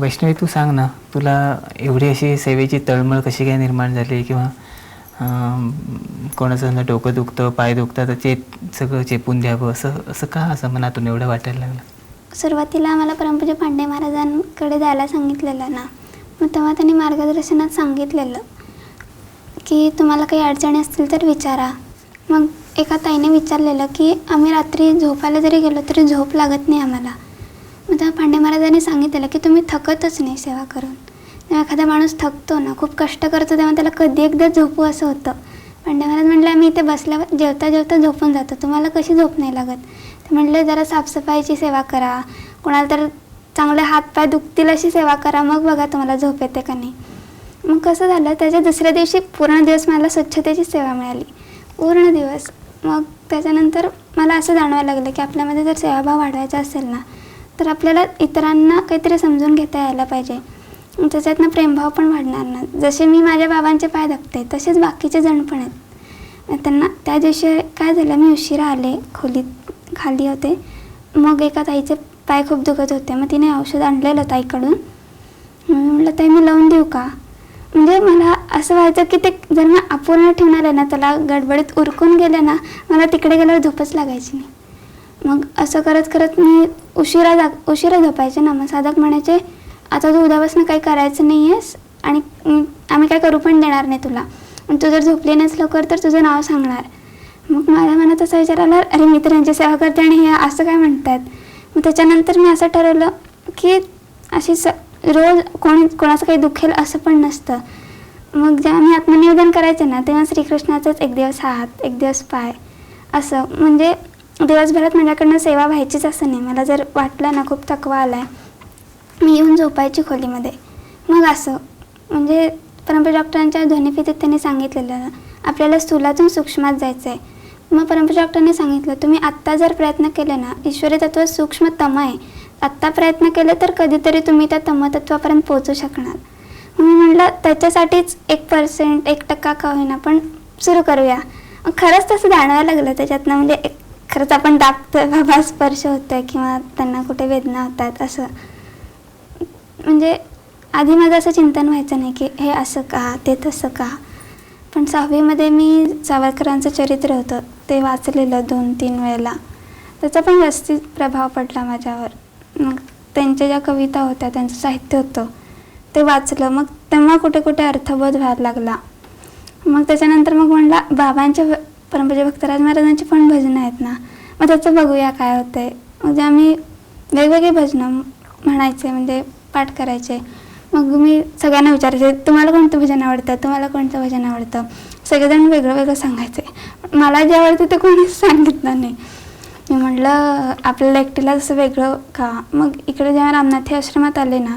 वैष्णवी तू सांग ना तुला एवढी अशी सेवेची तळमळ कशी काय निर्माण झाली किंवा कोणाचं समजा डोकं दुखतं पाय दुखतं तर ते सगळं चेपून द्यावं असं असं का असं मनातून एवढं वाटायला लागलं? सुरुवातीला आम्हाला परमपूज्य पांडे महाराजांकडे जायला सांगितलेलं ना मग तेव्हा त्यांनी मार्गदर्शनात सांगितलेलं की तुम्हाला काही अडचणी असतील तर विचारा. मग एका ताईने विचारलेलं की आम्ही रात्री झोपायला जरी गेलो तरी झोप लागत नाही आम्हाला. मग तेव्हा पांडे महाराजांनी सांगितलेलं की तुम्ही थकतच नाही सेवा करून. तेव्हा एखादा माणूस थकतो ना खूप कष्ट करतो तेव्हा त्याला कधी एकदा झोपू असं होतं. पांडे महाराज म्हणले आम्ही इथे बसल्यावर जेवता जेवता झोपून जातो. तुम्हाला कशी झोप नाही लागत? तर म्हटलं जरा साफसफाईची सेवा करा. कोणाला तर चांगले हातपाय दुखतील अशी सेवा करा. मग बघा तुम्हाला झोप येते का नाही. मग कसं झालं त्याच्या दुसऱ्या दिवशी पूर्ण दिवस मला स्वच्छतेची सेवा मिळाली. पूर्ण दिवस. मग त्याच्यानंतर मला असं जाणवायला लागलं की आपल्यामध्ये जर सेवाभाव वाढवायचा असेल ना तर आपल्याला इतरांना काहीतरी समजून घेता यायला पाहिजे. त्याच्यातनं प्रेमभाव पण वाढणार ना जसे मी माझ्या बाबांचे पाय दाखते तसेच बाकीचे जण पण आहेत. त्यांना त्या दिवशी काय झालं मी उशिरा आले खोलीत खाली होते. मग एका ताईचे पाय खूप दुखत होते. मग तिने औषध आणलेलं ताईकडून. म्हटलं ताई मी लावून देऊ का? म्हणजे मला असं व्हायचं की ते जर मी अपूर्ण ठेवणार आहे ना त्याला गडबडीत उरकून गेले ना मला तिकडे गेल्यावर झोपच लागायची नाही. मग असं करत करत मी उशिरा जाग उशिरा झोपायचे ना. मग साधक म्हणायचे आता तू उद्यापासून काही करायचं नाही आहेस आणि आम्ही काय करू पण देणार नाही तुला. तू जर झोपली नाहीस लवकर तर तुझं नाव सांगणार. मग माझ्या मनात असा विचार आला अरे मी तर यांची सेवा करते आणि हे असं काय म्हणतात? मग त्याच्यानंतर मी असं ठरवलं की अशी स रोज कोणी कोणाचं काही दुखेल असं पण नसतं. मग जेव्हा मी आत्मनिवेदन करायचे ना तेव्हा श्रीकृष्णाचाच एक दिवस हात एक दिवस पाय असं. म्हणजे दिवसभरात माझ्याकडनं सेवा व्हायचीच असं नाही. मला जर वाटलं ना खूप थकवा आला आहे मी येऊन झोपायची खोलीमध्ये. मग असं. म्हणजे परमपूज्य डॉक्टरांच्या ध्वनिफितीत त्यांनी सांगितलेलं आपल्याला स्थूलातून सूक्ष्मात जायचं आहे मग परमपूज्य डॉक्टरांनी सांगितलं तुम्ही आत्ता जर प्रयत्न केले ना ईश्वरी तत्व सूक्ष्म तम आहे. आत्ता प्रयत्न केले तर कधीतरी तुम्ही त्या तमतत्वापर्यंत पोहोचू शकणार. मी म्हटलं त्याच्यासाठीच एक पर्सेंट एक टक्का का होईना पण सुरू करूया. मग खरंच तसं जाणवायला लागलं त्याच्यातनं. म्हणजे एक खरंच आपण दाबतोय बाबा स्पर्श होतोय किंवा त्यांना कुठे वेदना होतात असं. म्हणजे आधी माझं असं चिंतन व्हायचं नाही की हे असं का ते तसं का. पण सहावीमध्ये मी सावरकरांचं चरित्र होतं ते वाचलेलं दोन तीन वेळेला. त्याचा पण व्यवस्थित प्रभाव पडला माझ्यावर. मग त्यांच्या ज्या कविता होत्या त्यांचं साहित्य होतं ते वाचलं. मग तेव्हा कुठे कुठे अर्थबोध व्हायला लागला. मग त्याच्यानंतर मग म्हणला बाबांच्या भ- परमपूज्य भक्तराज महाराजांची पण भजनं आहेत ना. मग त्याचं बघूया काय होतंय. म्हणजे आम्ही वेगवेगळी भजनं म्हणायचे म्हणजे पाठ करायचे. मग मी सगळ्यांना विचारायचे तुम्हाला कोणतं भजन आवडतं? तुम्हाला कोणतं भजन आवडतं? सगळेजण वेगळं वेगळं सांगायचे. मला जे आवडतं ते कोणीच सांगितलं नाही. मी म्हटलं आपल्याला एकटीला जसं वेगळं का? मग इकडे जेव्हा रामनाथी आश्रमात आले ना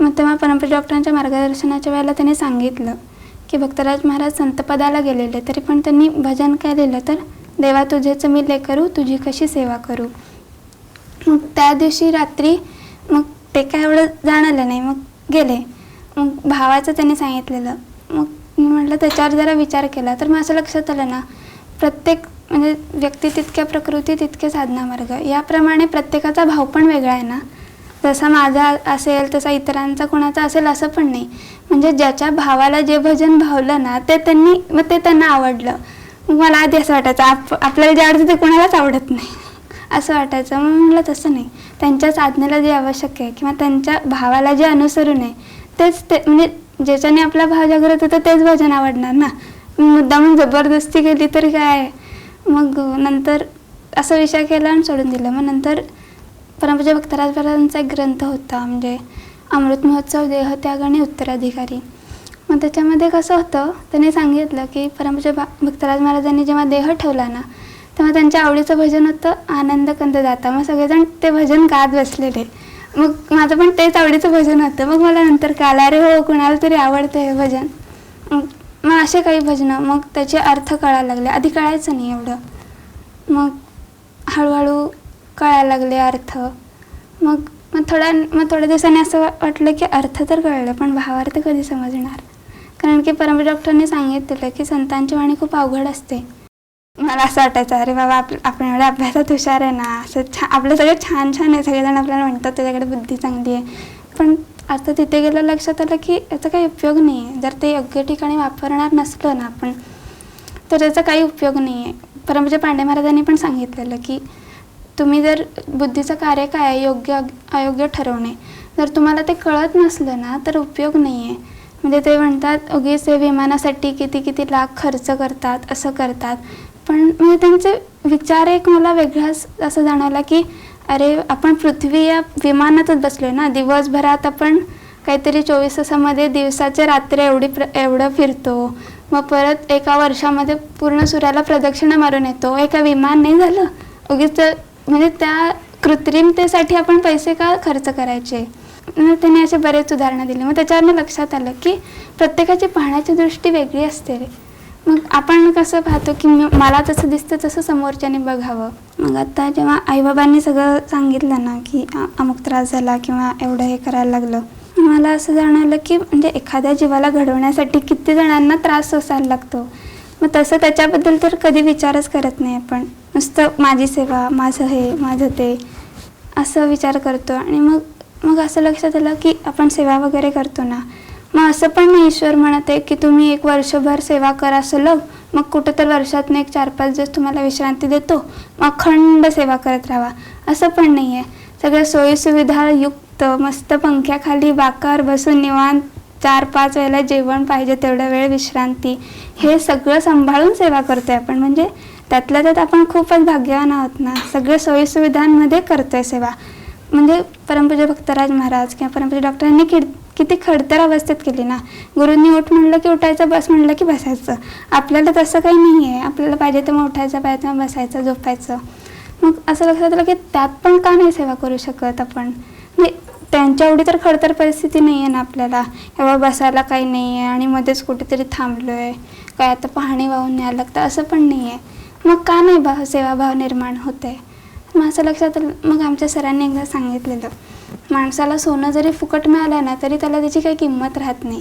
मग तेव्हा परमपूज्य डॉक्टरांच्या मार्गदर्शनाच्या वेळेला त्यांनी सांगितलं. की भक्तराज महाराज संतपदाला गेलेले तरी पण त्यांनी भजन काय लिहिलं तर देवा तुझेच मी ले करू तुझी कशी सेवा करू? मग त्या दिवशी रात्री मग ते काय एवढं जाणलं नाही मग गेले. मग भावाचं त्यांनी सांगितलेलं. मग मी म्हटलं त्याच्यावर जरा विचार केला. तर मग असं लक्षात आलं ना प्रत्येक म्हणजे व्यक्ती तितक्या प्रकृती तितके साधना मार्ग याप्रमाणे प्रत्येकाचा भाव पण वेगळा आहे ना. जसा माझा असेल तसा इतरांचा कोणाचा असेल असं पण नाही. म्हणजे ज्याच्या भावाला जे भजन भावलं ना ते त्यांनी मग ते त्यांना आवडलं. मला आधी असं वाटायचं आप आपल्याला जे आवडतं ते कोणालाच आवडत नाही. असं वाटायचं. मग म्हटलं तसं नाही. त्यांच्या साधनेला जे आवश्यक आहे किंवा त्यांच्या भावाला जे अनुसरून आहे तेच ते म्हणजे ज्याच्याने आपला भाव जागृत होतो तेच भजन आवडणार ना. मुद्दामून जबरदस्ती केली तर काय? मग नंतर असा विषय केला आणि सोडून दिलं. मग नंतर परमपूज्य भक्तराज महाराजांचा एक ग्रंथ होता म्हणजे अमृत महोत्सव देहत्याग आणि उत्तराधिकारी. मग त्याच्यामध्ये कसं होतं त्यांनी सांगितलं की परमपूज्य भा भक्तराज महाराजांनी जेव्हा देह ठेवला ना तेव्हा त्यांच्या आवडीचं भजन होतं आनंद कंद जाता मग सगळेजण ते भजन गात बसलेले. मग माझं पण तेच आवडीचं भजन होतं. मग मला नंतर काला रे हो कुणाला तरी आवडतं हे भजन. मग मग असे काही भजनं मग त्याचे अर्थ कळायला लागले. आधी कळायचं नाही एवढं. मग हळूहळू कळायला लागले अर्थ. मग मग थोड्या मग थोड्या दिवसांनी असं वाटलं की अर्थ तर कळलं पण भावार्थ कधी समजणार? कारण की परम डॉक्टरने सांगितलेलं की संतांची वाणी खूप अवघड असते. मला असं वाटायचं अरे बाबा आप आपण एवढ्या अभ्यासात हुशार आहे ना असं छान आपलं सगळं छान छान आहे सगळेजण आपल्याला म्हणतात त्याच्याकडे बुद्धी चांगली आहे. पण आता तिथे गेलं लक्षात आलं की याचा काही उपयोग नाही आहे जर ते योग्य ठिकाणी वापरणार नसलं ना आपण तर त्याचा काही उपयोग नाही आहे परमपूज्य पांडे महाराजांनी पण सांगितलेलं की तुम्ही जर बुद्धीचं कार्य काय आहे योग्य अयोग्य ठरवणे जर तुम्हाला ते कळत नसलं ना तर उपयोग नाही आहे म्हणजे ते म्हणतात उगीच ते विमानासाठी किती किती लाख खर्च करतात असं करतात. पण म्हणजे त्यांचे विचार एक मला वेगळाच असं जाणवला की अरे आपण पृथ्वी या विमानातच बसलो आहे ना दिवसभरात आपण काहीतरी चोवीस तासामध्ये दिवसाच्या रात्र एवढी प्र एवढं फिरतो. मग परत एका वर्षामध्ये पूर्ण सूर्याला प्रदक्षिणा मारून येतो. एका विमान नाही झालं. उगीच म्हणजे त्या कृत्रिमतेसाठी आपण पैसे का खर्च करायचे? त्याने असे बरेच उदाहरणं दिली. मग त्याच्यावरनं लक्षात आलं की प्रत्येकाची पाहण्याची दृष्टी वेगळी असते रे. मग आपण कसं पाहतो की मला तसं दिसतं तसं समोरच्याने बघावं. मग आता जेव्हा आईबाबांनी सगळं सांगितलं ना की अमुक त्रास झाला किंवा एवढं हे करायला लागलं मला असं जाणवलं की म्हणजे एखाद्या जीवाला घडवण्यासाठी किती जणांना त्रास सोसायला लागतो. मग तसं त्याच्याबद्दल तर कधी विचारच करत नाही आपण. नुसतं माझी सेवा माझं हे माझं ते असं विचार करतो. आणि मग मग असं लक्षात आलं की आपण सेवा वगैरे करतो ना. मग असं पण नाही ईश्वर म्हणत आहे की तुम्ही एक वर्षभर सेवा करा सलग मग कुठं तर वर्षातून एक चार पाच दिवस तुम्हाला विश्रांती देतो. मग अखंड सेवा करत राहा. असं पण नाही आहे. सगळ्या सोयीसुविधा युक्त मस्त पंख्याखाली बाकार बसून निवांत चार पाच वेळेला जेवण पाहिजे तेवढा वेळ विश्रांती. हे सगळं सांभाळून सेवा करतोय आपण. म्हणजे त्यातल्या त्यात आपण खूपच भाग्यवान आहोत ना. सगळ्या सोयीसुविधांमध्ये करतोय सेवा. म्हणजे परमपूज्य भक्तराज महाराज किंवा परमपूज्य डॉक्टरांनी किड किती खडतर अवस्थेत केली ना. गुरुंनी उठ म्हणलं की उठायचं बस म्हणलं की बसायचं. आपल्याला तसं काही नाही आहे आपल्याला पाहिजे तेव्हा उठायचं पाहिजे तेव्हा बसायचं झोपायचं. मग असं लक्षात आलं की त्यात पण का नाही सेवा करू शकत आपण? त्यांच्या एवढी तर खडतर परिस्थिती नाही आहे ना आपल्याला. एवढं बसायला काही नाही आहे आणि मध्येच कुठेतरी थांबलो आहे काय आता पाहणी वाहून न्यायला लागतं असं पण नाही आहे मग का नाही भाव हो सेवाभाव निर्माण होते मग असं लक्षात मग आमच्या सरांनी एकदा सांगितलेलं माणसाला सोनं जरी फुकट मिळालं ना तरी त्याला त्याची काही किंमत राहत नाही.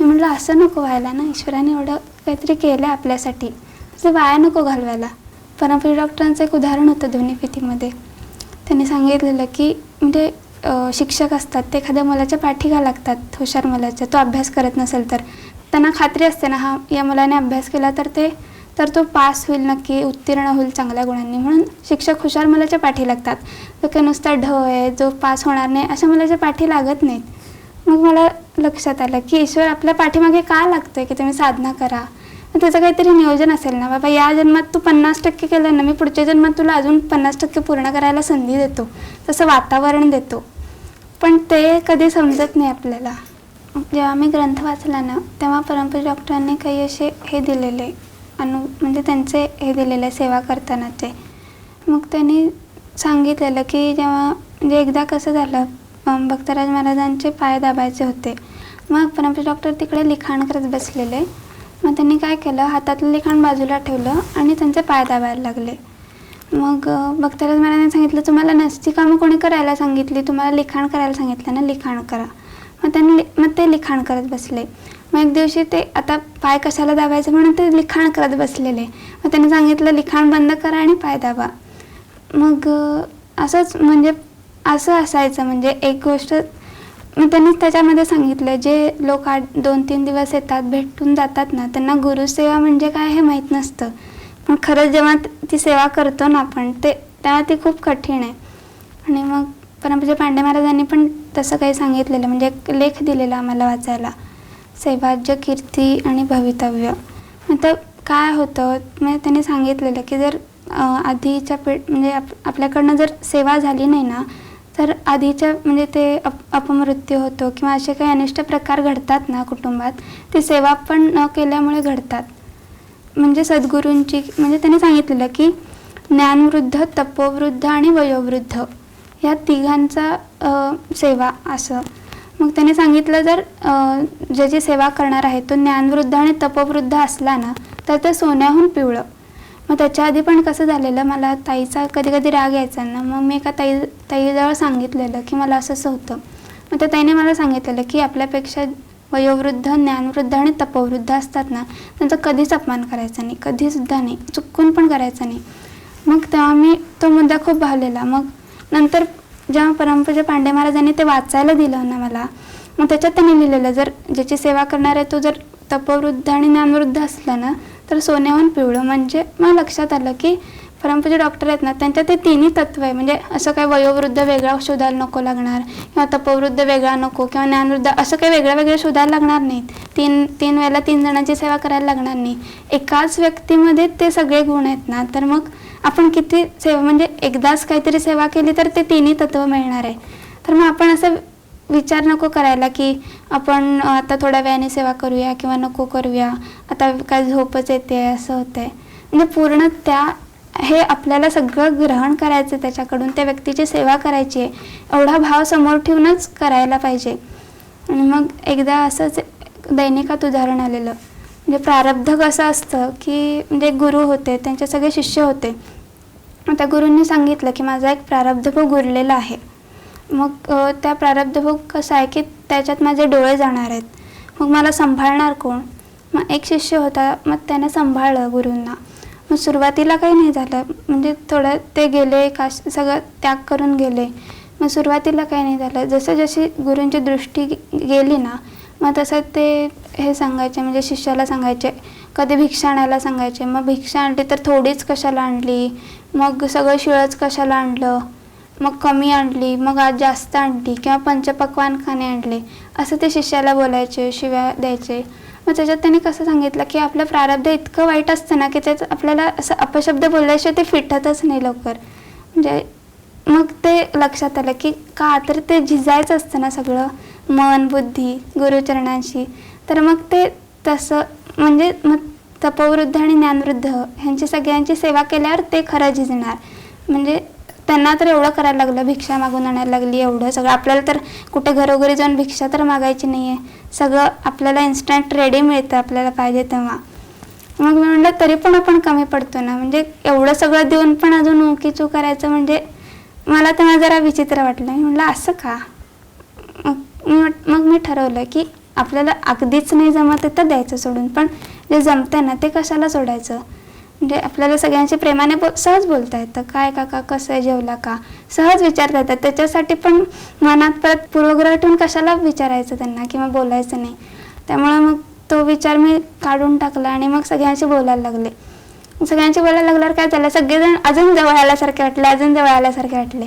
मी म्हटलं असं नको व्हायला ना ईश्वराने एवढं काहीतरी केलं आपल्यासाठी. असं वाया नको घालवायला. परमपूज्य डॉक्टरांचं एक उदाहरण होतं ध्वनिफितीमध्ये त्यांनी सांगितलेलं की म्हणजे शिक्षक असतात ते एखाद्या मुलाच्या पाठीगा लागतात हुशार मुलाच्या. तो अभ्यास करत नसेल तर. त्यांना खात्री असते ना हा या मुलाने अभ्यास केला तर ते तर तो पास होईल नक्की उत्तीर्ण होईल चांगल्या गुणांनी. म्हणून शिक्षक हुशार मुलाच्या पाठी लागतात. तो काही नुसता ढ आहे जो पास होणार नाही अशा मुलाच्या पाठी लागत नाहीत. मग मला लक्षात आलं की ईश्वर आपल्या पाठीमागे का लागतोय की तुम्ही साधना करा? त्याचं काहीतरी नियोजन असेल ना बाबा. या जन्मात तू पन्नास टक्के केलं ना मी पुढच्या जन्मात तुला अजून पन्नास टक्के पूर्ण करायला संधी देतो. तसं वातावरण देतो. पण ते कधी समजत नाही आपल्याला. जेव्हा मी ग्रंथ वाचला ना तेव्हा परमपूज्य डॉक्टरांनी काही असे हे दिलेले अनु म्हणजे त्यांचे हे दिलेले सेवा करतानाचे. मग त्यांनी सांगितलेलं की जेव्हा म्हणजे एकदा कसं झालं भक्तराज महाराजांचे पाय दाबायचे होते. मग परमपूज्य डॉक्टर तिकडे लिखाण करत बसलेले. मग त्यांनी काय केलं? हातातलं लिखाण बाजूला ठेवलं आणि त्यांचे पाय दाबायला लागले. मग अ, भक्तराज महाराजांनी सांगितलं तुम्हाला नसती कामं कोणी करायला सांगितली? तुम्हाला लिखाण करायला सांगितलं ना? लिखाण करा. मग त्यांनी लि- मग ते लिखाण करत बसले. मग एक दिवशी ते आता पाय कशाला दाबायचं म्हणून ते लिखाण करत बसलेले. मग त्यांनी सांगितलं लिखाण बंद करा आणि पाय दाबा. मग असंच म्हणजे असं असायचं. म्हणजे एक गोष्ट मग त्याच्यामध्ये सांगितलं जे लोक आठ दोन तीन दिवस येतात भेटून जातात ना त्यांना गुरुसेवा म्हणजे काय हे माहीत नसतं. पण खरंच जेव्हा ती सेवा करतो ना आपण ते तेव्हा ती खूप कठीण आहे. आणि मग परमपूज्य पांडे महाराजांनी पण तसं काही सांगितलेलं म्हणजे एक लेख दिलेला आम्हाला वाचायला. सैभाज्य कीर्ती आणि भवितव्य. आता काय होतं म्हणजे त्यांनी सांगितलेलं की जर आधीच्या पिढ म्हणजे आप आपल्याकडनं जर सेवा झाली नाही ना तर आधीच्या म्हणजे ते अप अपमृत्यू होतो किंवा असे काही अनिष्ट प्रकार घडतात ना कुटुंबात ते सेवा पण न केल्यामुळे घडतात. म्हणजे सद्गुरूंची म्हणजे त्यांनी सांगितलेलं की ज्ञानवृद्ध तपोवृद्ध आणि वयोवृद्ध या तिघांचा सेवा असं. मग त्याने सांगितलं जर ज्याची सेवा करणार आहे तो ज्ञानवृद्ध आणि तपोवृद्ध असला ना तर ते सोन्याहून पिवळं. मग त्याच्या आधी पण कसं झालेलं मला ताईचा कधी कधी राग यायचा ना मग मी एका ताई ताईजवळ सांगितलेलं की मला असं असं होतं. मग त्या ताईने मला सांगितलेलं की आपल्यापेक्षा वयोवृद्ध ज्ञानवृद्ध आणि तपवृद्ध असतात ना त्यांचा कधीच अपमान करायचा नाही कधीसुद्धा नाही चुकून पण करायचा नाही. मग तेव्हा मी तो मुद्दा खूप भावलेला. मग नंतर जेव्हा परमपूजा पांडे महाराजांनी ते वाचायला दिलं ना मला मग त्याच्यात त्यांनी लिहिलेलं जर ज्याची सेवा करणार आहे तो जर तपवृद्ध आणि ज्ञानवृद्ध असला ना तर सोन्याहून पिवळं म्हणजे मग लक्षात आलं की परमपूज्य डॉक्टर आहेत ना त्यांच्या ते तिन्ही तत्व आहे. म्हणजे असं काय वयोवृद्ध वेगळा शोधायला नको लागणार किंवा तपवृद्ध वेगळा नको किंवा ज्ञानवृद्ध असं काही वेगळं वेगळं शोधायला लागणार नाहीत. तीन तीन वेळेला तीन जणांची सेवा करायला लागणार नाही. एकाच व्यक्तीमध्ये ते सगळे गुण आहेत ना तर मग आपण किती सेवा म्हणजे एकदाच काहीतरी सेवा केली तर ते तिन्ही तत्व मिळणार आहे. तर मग आपण असं विचार नको करायला की आपण आता थोड्या वेळाने सेवा करूया किंवा नको करूया. आता काय झोपच येते असं होतंय. म्हणजे पूर्ण त्या हे आपल्याला सगळं ग्रहण करायचं आहे त्याच्याकडून त्या व्यक्तीची सेवा करायची आहे एवढा भाव समोर ठेवूनच करायला पाहिजे. आणि मग एकदा असंच दैनिकात उदाहरण आलेलं. म्हणजे प्रारब्ध कसं असतं की म्हणजे गुरु होते त्यांचे सगळे शिष्य होते. आता त्या गुरूंनी सांगितलं की माझा एक प्रारब्ध उरलेला आहे. मग त्या प्रारब्धभोग कसं आहे की त्याच्यात माझे डोळे जाणार आहेत? मग मला सांभाळणार कोण? मग एक शिष्य होता मग त्याने सांभाळलं गुरूंना. मग सुरुवातीला काही नाही झालं. म्हणजे थोडं ते गेले काश सगळं त्याग करून गेले. मग सुरुवातीला काही नाही झालं. जसं जशी गुरूंची दृष्टी गेली ना मग तसं ते हे सांगायचे म्हणजे शिष्याला सांगायचे कधी भिक्षा आणायला सांगायचे. मग भिक्षा आणली तर थोडीच कशाला आणली? मग सगळं शिळच कशाला आणलं? मग कमी आणली मग आज जास्त आणली किंवा पंचपक्वान खाणे आणले असं ते शिष्याला बोलायचे शिव्या द्यायचे. मग त्याच्यात त्याने कसं सांगितलं की आपलं प्रारब्ध इतकं वाईट असतं ना की त्यात आपल्याला असं अपशब्द बोलल्याशिवाय ते फिटतच नाही लवकर. म्हणजे मग ते लक्षात आलं की का तर ते झिजायचं असतं ना सगळं मन बुद्धी गुरुचरणांशी. तर मग ते तसं म्हणजे मग तपवृद्ध आणि ज्ञानवृद्ध ह्यांची सगळ्यांची सेवा केल्यावर ते खरं झिजणार. म्हणजे त्यांना तर एवढं करायला लागलं भिक्षा मागून आणायला लागली एवढं सगळं. आपल्याला तर कुठे घरोघरी जाऊन भिक्षा तर मागायची नाही आहे सगळं आपल्याला इन्स्टंट रेडी मिळतं आपल्याला पाहिजे तेव्हा. मग मी म्हणलं तरी पण आपण कमी पडतो ना. म्हणजे एवढं सगळं देऊन पण अजून उकीचू करायचं म्हणजे मला तेव्हा जरा विचित्र वाटलं. मी म्हटलं असं का? मग मी मग मी ठरवलं की आपल्याला अगदीच नाही जमत आहे तर द्यायचं सोडून. पण जे जमतं ना ते कशाला सोडायचं? म्हणजे आपल्याला सगळ्यांशी प्रेमाने बो सहज बोलता येतं. काय काका कसं आहे जेवला का? सहज विचारता येतात त्याच्यासाठी पण मनात परत पूर्वग्रह ठेवून कशाला विचारायचं त्यांना किंवा बोलायचं नाही. त्यामुळे मग तो विचार मी काढून टाकला आणि मग सगळ्यांशी बोलायला लागले. सगळ्यांशी बोलायला लागल्यावर काय झालं? सगळेजण अजून जवळ आल्यासारखे वाटले अजून जवळ आल्यासारखे वाटले.